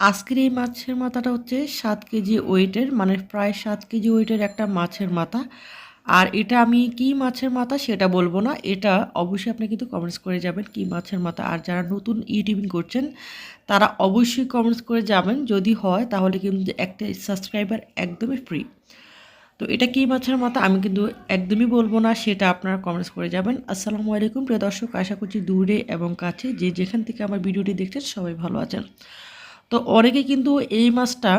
আজকের এই মাছের মাথাটা হচ্ছে সাত কেজি ওয়েটের মানে প্রায় সাত কেজি ওয়েটের একটা মাছের মাথা। আর এটা আমি কি মাছের মাথা সেটা বলব না, এটা অবশ্যই আপনি কিন্তু কমেন্টস করে যাবেন কি মাছের মাথা। আর যারা নতুন ইউটিউবিং করছেন, তারা অবশ্যই কমেন্টস করে যাবেন। যদি হয়, তাহলে কিন্তু একটা সাবস্ক্রাইবার একদমই ফ্রি তো এটা কি মাছের মাথা? আমি কিন্তু একদমই বলব না, সেটা আপনারা কমেন্টস করে যাবেন। আসসালামু আলাইকুম প্রিয় দর্শক, আশা করছি দূরে এবং কাছে। যে যেখান থেকে আমার ভিডিওটি দেখছেন, সবাই ভালো আছেন। তো অনেকে কিন্তু এই মাছটা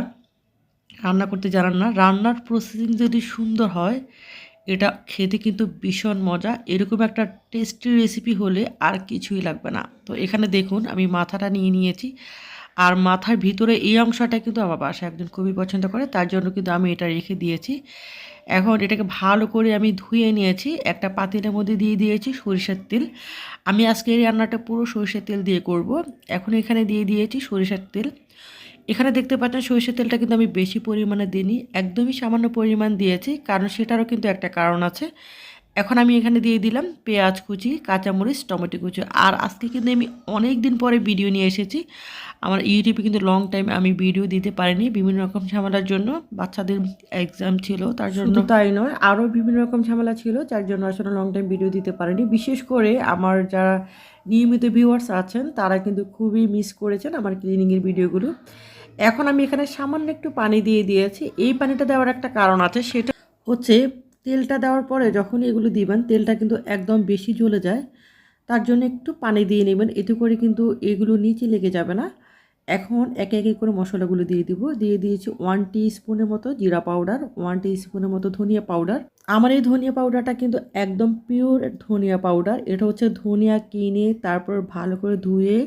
রান্না করতে জানান না। রান্নার প্রসেসিং যদি সুন্দর হয়, এটা খেতে কিন্তু ভীষণ মজা। এরকম একটা টেস্টি রেসিপি হলে আর কিছুই লাগবে না। তো এখানে দেখুন, আমি মাথাটা নিয়ে নিয়েছি। আর মাথার ভিতরে এই অংশটা কিন্তু আমার বাসায় একজন খুবই পছন্দ করে, তার জন্য কিন্তু আমি এটা রেখে দিয়েছি। এখন এটাকে ভালো করে আমি ধুয়ে নিয়েছি, একটা পাতিলের মধ্যে দিয়ে দিয়েছি সরিষার তেল। আমি আজকে এই রান্নাটা পুরো সরিষার তেল দিয়ে করব। এখন এখানে দিয়ে দিয়েছি সরিষার তেল। এখানে দেখতে পাচ্ছেন সরিষার তেলটা কিন্তু আমি বেশি পরিমাণে দিইনি, একদমই সামান্য পরিমাণ দিয়েছি, কারণ সেটারও কিন্তু একটা কারণ আছে। এখন আমি এখানে দিয়ে দিলাম পেঁয়াজ কুচি কাঁচামরিচ টমেটো কুচি। আর আজকে কিন্তু আমি অনেক দিন পরে ভিডিও নিয়ে এসেছি। আমার ইউটিউবে কিন্তু লং টাইম আমি ভিডিও দিতে পারিনি বিভিন্ন রকম ঝামেলার জন্য। বাচ্চাদের এক্সাম ছিল তার জন্য তাই নয় আরও বিভিন্ন রকম ঝামেলা ছিল যার জন্য আসলে লং টাইম ভিডিও দিতে পারিনি। বিশেষ করে আমার যারা নিয়মিত ভিউয়ার্স আছেন তারা কিন্তু খুবই মিস করেছেন আমার ক্লিনিংয়ের ভিডিওগুলো এখন আমি এখানে সামান্য একটু পানি দিয়ে দিয়েছি। এই পানিটা দেওয়ার একটা কারণ আছে সেটা হচ্ছে তেলটা দেওয়ার পরে যখন এগুলো দিবেন, তেলটা কিন্তু একদম বেশি জ্বলে যায়, তার জন্য একটু পানি দিয়ে নেবেন। এতে করে কিন্তু এগুলো নিচে লেগে যাবে না। এখন একে একে করে মশলাগুলো দিয়ে দিব। দিয়ে দিয়েছি ওয়ান টি স্পুনের মতো জিরা পাউডার ওয়ান টি স্পুনের মতো ধনিয়া পাউডার। আমার এই ধনিয়া পাউডারটা কিন্তু একদম পিওর ধনিয়া পাউডার। এটা হচ্ছে ধনিয়া কিনে তারপর ভালো করে ধুয়ে,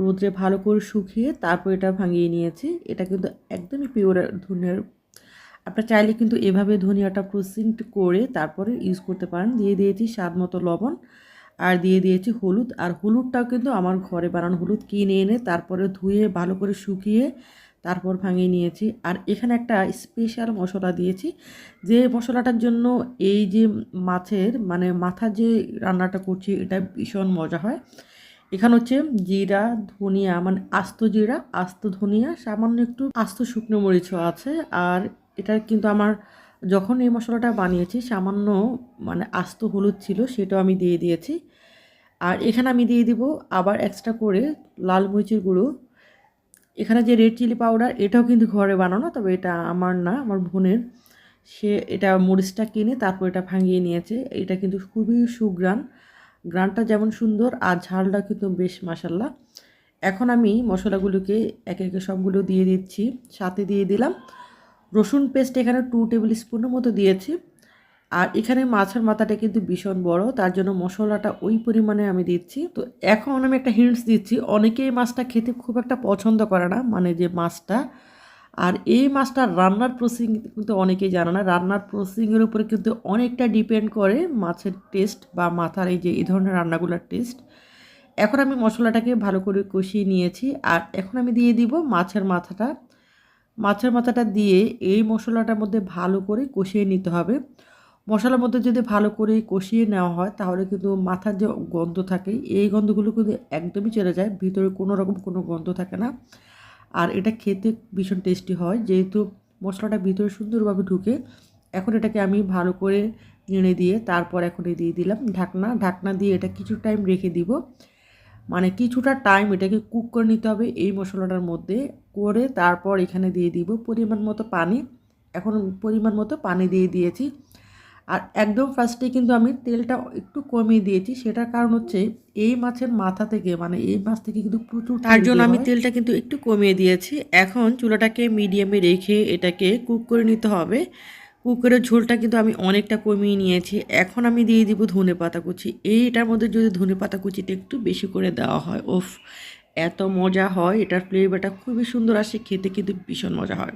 রোদ্রে ভালো করে শুকিয়ে তারপর এটা ভাঙিয়ে নিয়েছি। এটা কিন্তু একদমই পিওর ধনিয়ার আপনার চাইলে কিন্তু এভাবে ধনিয়াটা প্রসেসিং করে তারপরে ইউজ করতে পারেন। দিয়ে দিয়েছি স্বাদ মতো লবণ আর দিয়ে দিয়েছি হলুদ। আর হলুদটাও কিন্তু আমার ঘরে বানানো হলুদ কিনে এনে তারপরে ধুয়ে ভালো করে শুকিয়ে তারপর ভাঙিয়ে নিয়েছি। আর এখানে একটা স্পেশাল মশলা দিয়েছি। যে মশলাটার জন্য এই যে মাছের মানে মাথার যে রান্নাটা করছি, এটা ভীষণ মজা হয়। এখানে হচ্ছে জিরা, ধনিয়া মানে আস্ত জিরা, আস্ত ধনিয়া, সামান্য একটু আস্ত শুকনো মরিচও আছে। আর এটা কিন্তু আমার যখন এই মশলাটা বানিয়েছি, সামান্য মানে আস্ত হলুদ ছিল সেটাও আমি দিয়ে দিয়েছি। আর এখানে আমি দিয়ে দিব আবার এক্সট্রা করে লাল মরিচের গুঁড়ো। এখানে যে রেড চিলি পাউডার এটাও কিন্তু ঘরে বানানো, তবে এটা আমার না, আমার বোনের। সে এটা মরিচটা কিনে তারপর এটা ভাঙিয়ে নিয়েছে। এটা কিন্তু খুবই সুগ্রান গ্রানটা যেমন সুন্দর, আর ঝালটা কিন্তু বেশ মাসাল্লা এখন আমি মশলাগুলোকে একে একে সবগুলো দিয়ে দিচ্ছি। সাথে দিয়ে দিলাম। রসুন পেস্ট এখানে টু টেবিল স্পুনের মতো দিয়েছি। আর এখানে মাছের মাথাটা কিন্তু ভীষণ বড়, তার জন্য মশলাটা ওই পরিমাণে আমি দিচ্ছি। তো এখন আমি একটা হিন্টস দিচ্ছি, অনেকেই মাছটা খেতে খুব একটা পছন্দ করে না মানে যে মাছটা। আর এই মাছটা রান্নার প্রসেসিং কিন্তু অনেকেই জানে না, রান্নার প্রসেসিংয়ের উপরে কিন্তু অনেকটা ডিপেন্ড করে মাছের টেস্ট বা মাথার এই যে, এই ধরনের রান্নাগুলোর টেস্ট এখন আমি মশলাটাকে ভালো করে কষিয়ে নিয়েছি, আর এখন আমি দিয়ে দিব মাছের মাথাটা। মাছের মাথাটা দিয়ে এই মশলাটার মধ্যে ভালো করে কষিয়ে নিতে হবে। মশলার মধ্যে যদি ভালো করে কষিয়ে নেওয়া হয়, তাহলে কিন্তু মাথার যে গন্ধ থাকে, এই গন্ধগুলো কিন্তু একদমই চলে যায়। ভিতরে কোনো রকম কোনো গন্ধ থাকে না। আর এটা খেতে ভীষণ টেস্টি হয়। যেহেতু মশলাটা ভিতরে সুন্দরভাবে ঢুকে, এখন এটাকে আমি ভালো করে নেড়ে দিয়ে তারপর এখন দিয়ে দিলাম ঢাকনা। ঢাকনা দিয়ে এটা কিছু টাইম রেখে দিব। মানে কিছুটা টাইম এটাকে কুক করে নিতে হবে এই মশলাটার মধ্যে করে তারপর এখানে দিয়ে দিব পরিমাণ মতো পানি। এখন পরিমাণ মতো পানি দিয়ে দিয়েছি। আর একদম ফার্স্টে কিন্তু আমি তেলটা একটু কমিয়ে দিয়েছি। সেটার কারণ হচ্ছে এই মাছের মাথা থেকে মানে এই মাছ থেকে কিন্তু প্রচুর তার জন্য আমি তেলটা কিন্তু একটু কমিয়ে দিয়েছি। এখন চুলাটাকে মিডিয়ামে রেখে এটাকে কুক করে নিতে হবে। কুকারের ঝোলটা কিন্তু আমি অনেকটা কমিয়ে নিয়েছি। এখন আমি দিয়ে দিব ধনে পাতা কুচি। এইটার মধ্যে যদি ধনে পাতা কুচিটা একটু বেশি করে দেওয়া হয় ওফ এত মজা হয়। এটার ফ্লেভারটা খুবই সুন্দর আসে, খেতে কিন্তু ভীষণ মজা হয়।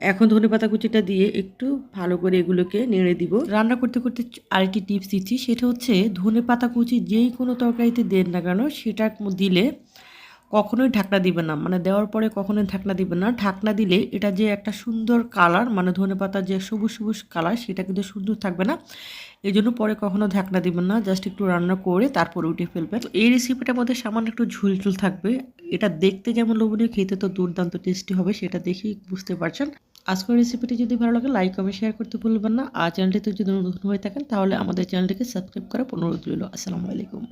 এখন ধনে পাতা কুচিটা দিয়ে একটু ভালো করে এগুলোকে নেড়ে দিব। রান্না করতে করতে আরেকটি টিপস দিচ্ছি। সেটা হচ্ছে, ধনে পাতা কুচি যেই কোনো তরকারিতে দেন না কেন, সেটা দিলে কখনোই ঢাকনা দিবে না। মানে দেওয়ার পরে কখনোই ঢাকনা দিবে না। ঢাকনা দিলে এটা যে একটা সুন্দর কালার মানে ধনে পাতার যে সবুজ সবুজ কালার সেটা কিন্তু সুন্দর থাকবে না। এই জন্য পরে কখনো ঢাকনা দিবেন না। জাস্ট একটু রান্না করে তারপর উঠে ফেলবেন। এই রেসিপিটার মধ্যে সামান্য একটু ঝুল ঝুল থাকবে। এটা দেখতে যেমন লোভনীয়, খেতে তো দুর্দান্ত টেস্টি হবে, সেটা দেখেই বুঝতে পারছেন। আজকের রেসিপিটি যদি ভালো লাগে লাইক কমেন্ট শেয়ার করতে ভুলবেন না। আর চ্যানেলটিতে যদি নতুন হয়ে থাকেন, তাহলে আমাদের চ্যানেলটিকে সাবস্ক্রাইব করার রইল আসসালামু আলাইকুম।